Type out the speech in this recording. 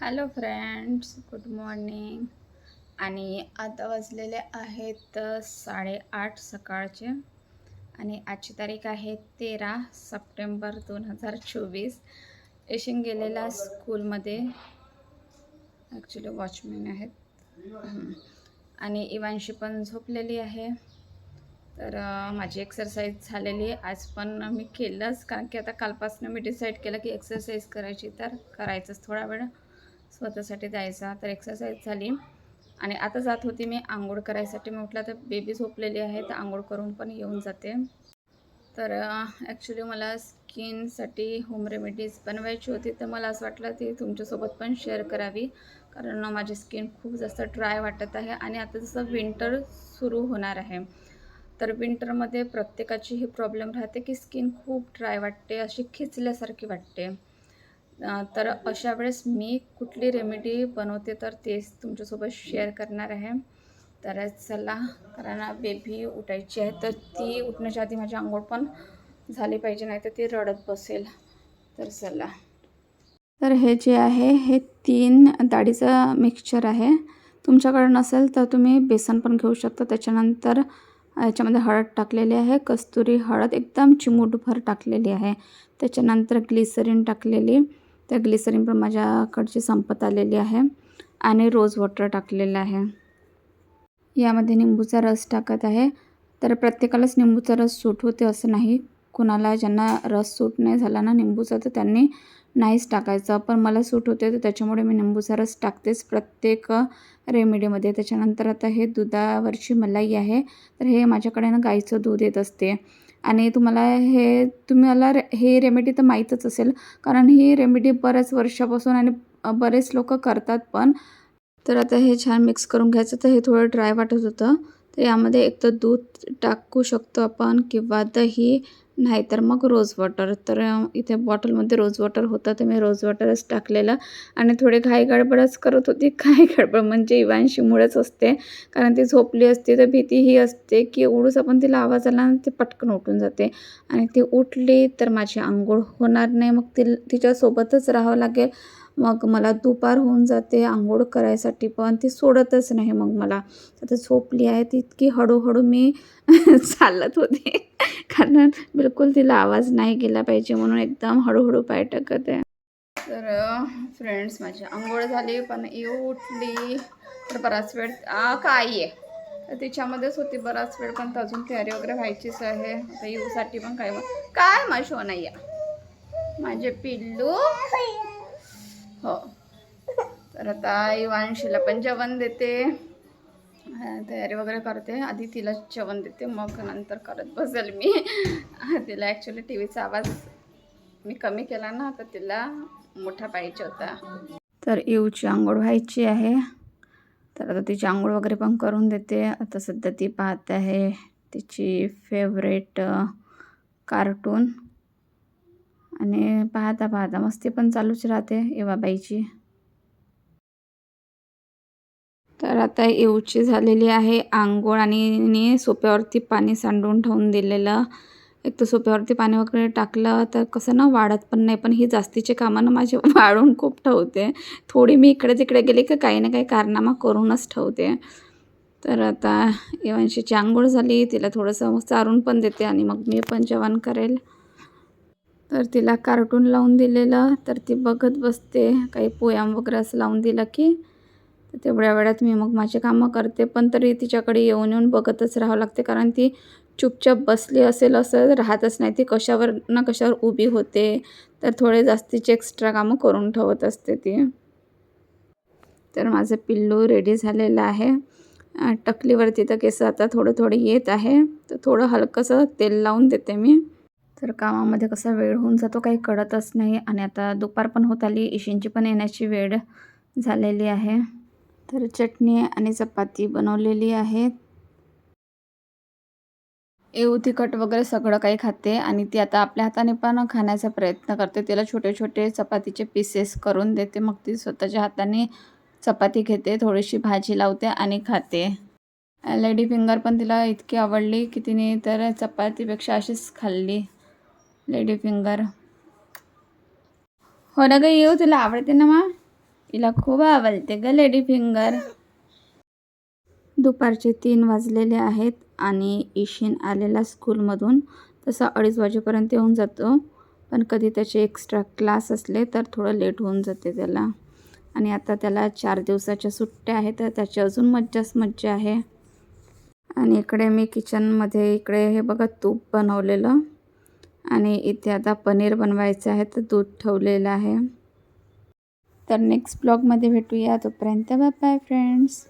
Hello friends good morning आणि आता वाजलेले आहेत साडेआठ सकाळचे. आणि आजची तारीख आहे तेरा सप्टेंबर दोन हजार चोवीस. यशिंग गेलेला स्कूलमध्ये. ॲक्च्युली वॉचमॅन आहेत. आणि इवांशी पण झोपलेली आहे. तर माझी एक्सरसाइज झालेली आहे. आज पण मी केलंच कारण की आता कालपासून मी डिसाईड केलं की एक्सरसाइज करायची. तर करायचंच थोडा वेळ. स्वतःसाठी जायचा तर एक्सरसाइज झाली. आणि आता जात होती मी आंघोळ करायसाठी. मी म्हटलं तर बेबी झोपलेली आहे तर आंघोळ करून पण येऊन जाते. तर ॲक्च्युली मला स्किनसाठी होम रेमेडीज बनवायची होती. तर मला असं वाटलं ती तुमच्यासोबत पण शेअर करावी. कारण माझी स्किन खूप जास्त ड्राय वाटत आहे. आणि आता जसं विंटर सुरू होणार आहे तर विंटरमध्ये प्रत्येकाची ही प्रॉब्लेम राहते की स्किन खूप ड्राय वाटते अशी खिचल्यासारखी वाटते. तर अशा वेळेस मी कुठली रेमेडी बनवते तर तेच तुमच्यासोबत शेअर करणार आहे. तर चला कारण बेबी उठायची आहे तर ती उठण्याच्या आधी माझी आंघोळ पण झाली पाहिजे नाही तर ती रडत बसेल. तर चला. तर हे जे आहे हे तीन डाळीचं मिक्सचर आहे. तुमच्याकडे नसेल तर तुम्ही बेसन पण घेऊ शकता. त्याच्यानंतर याच्यामध्ये हळद टाकलेली आहे कस्तुरी हळद एकदम चिमूटभर टाकलेली आहे. त्याच्यानंतर ग्लिसरीन टाकलेली. त्या ग्लिसरीन पण माझ्याकडची संपत आलेली आहे आणि रोज वॉटर टाकलेलं आहे. यामध्ये निंबूचा रस टाकत आहे. तर प्रत्येकालाच निंबूचा रस सूट होते असं नाही. कुणाला ज्यांना रस सूट नाही झाला ना निंबूचा तर त्यांनी नाहीच टाकायचं. पण मला सूट होते तर त्याच्यामुळे मी निंबूचा रस टाकतेच प्रत्येक रेमेडीमध्ये त्याच्यानंतर आता हे दुधावरची मलाई आहे. तर हे माझ्याकडे ना गाईचं दूध येत असते. आणि तुम्हाला हे तुम्हाला रे हे रेमेडी तर माहीतच असेल. कारण ही रेमेडी बऱ्याच वर्षापासून आणि बरेच लोक करतात पण. तर आता हे छान मिक्स करून घ्यायचं. तर हे थोडं ड्राय वाटत होतं. तर यामध्ये एक तर दूध टाकू शकतो आपण किंवा दही नाहीतर मग रोज वॉटर. तर इथे बॉटलमध्ये रोज वॉटर होतं तर मी रोज वॉटरच टाकलेलं. आणि थोडे घाई गडबडच करत होती. घाई गडबड म्हणजे इवांशीमुळेच असते. कारण ती झोपली असते तर भीती ही असते की एवढंच आपण तिला आवाज आला आणि ती पटकन उठून जाते. आणि ती उठली तर माझी आंघोळ होणार नाही. मग ती तिच्यासोबतच राहावं लागेल. मग मला दुपार होऊन जाते आंघोळ करायसाठी पण ती सोडतच नाही मग मला. आता झोपली आहे ती इतकी हळूहळू मी चालत होते. कारण बिलकुल तिला आवाज नाही गेला पाहिजे म्हणून एकदम हळूहळू पाय टाकत आहे तर फ्रेंड्स माझी आंघोळ झाली पण येऊ उठली. तर बराच वेळ काय आहे. तर तिच्यामध्येच होती बराच वेळ पण अजून तयारी वगैरे व्हायचीच आहे. आता येऊसाठी पण काय काय? माझी नाही माझे पिल्लू हो. तर आता इवांशीला पण जेवण देते. तयारी वगैरे करते. आधी तिला जेवण देते. मग नंतर करत बसेल मी. तिला ॲक्च्युली टी व्हीचा आवाज मी कमी केला ना तर तिला मोठा पाहिजे होता. तर येऊची आंघोळ व्हायची आहे. तर आता तिची आंघोळ वगैरे पण करून देते. आता सध्या ती पाहत आहे तिची फेवरेट कार्टून आणि पाहता पाहता मस्ती पण चालूच राहते एवाबाईची तर आता येऊची झालेली आहे आंघोळ आणि सोप्यावरती पाणी सांडून ठेवून दिलेलं. एक तर सोप्यावरती पाणी वगैरे टाकलं तर कसं ना वाढत पण नाही पण ही जास्तीचे कामं ना माझे वाढून खूप ठेवते. थोडी मी इकडे तिकडे गेली का काही ना काही कारनामा करूनच ठेवते. तर आता इवांशीची आंघोळ झाली तिला थोडंसं चारून पण देते आणि मग मी पण जेवण करेल. तर तिला कार्टून लावून दिलेलं तर ती बघत बसते. काही पोयाम वगैरे असं लावून दिलं की तर तेवढ्या वेळात मी मग माझे कामं करते. पण तरी तिच्याकडे येऊन येऊन बघतच राहावं लागते कारण ती चुपचाप बसली असेल असं राहतच नाही. ती कशावर ना कशावर उभी होते तर थोडे जास्तीचे एक्स्ट्रा कामं करून ठेवत असते ती. तर माझं पिल्लू रेडी झालेलं आहे. टकलीवरती तर केस आता थोडं थोडं येत आहे. तर थोडं हलकंसं तेल लावून देते मी. तर कामामध्ये कसा वेळ होऊन जातो काही कळतच नाही आणि आता दुपार पण होत आली. इशींची पण येण्याची वेळ झालेली आहे. तर चटणी आणि चपाती बनवलेली आहे. येऊ तिखट वगैरे सगळं काही खाते आणि ती आता आपल्या हाताने पण खाण्याचा प्रयत्न करते. तिला छोटे छोटे चपातीचे पीसेस करून देते. मग ती स्वतःच्या हाताने चपाती घेते थोडीशी भाजी लावते आणि खाते. लेडी फिंगर पण तिला इतकी आवडली की तिने तर चपातीपेक्षा अशीच खाल्ली. लेडी फिंगर हो ना गं येऊ तुला आवडते ना मा तिला खूप आवडते ग लेडी फिंगर दुपारचे तीन वाजलेले आहेत आणि ईशिन आलेला स्कूलमधून. तसा अडीच वाजेपर्यंत येऊन जातो. पण कधी त्याचे एक्स्ट्रा क्लास असले तर थोडं लेट होऊन जाते त्याला. आणि आता त्याला चार दिवसाच्या सुट्ट्या आहेत तर त्याची अजून मज्जाच मज्जा आहे. आणि इकडे मी किचनमध्ये इकडे हे बघा तूप बनवलेलं. आणि इथे आता पनीर बनवायचं आहे तर दूध ठेवलेलं आहे. तर नेक्स्ट ब्लॉगमध्ये भेटूया. तोपर्यंत बाय बाय फ्रेंड्स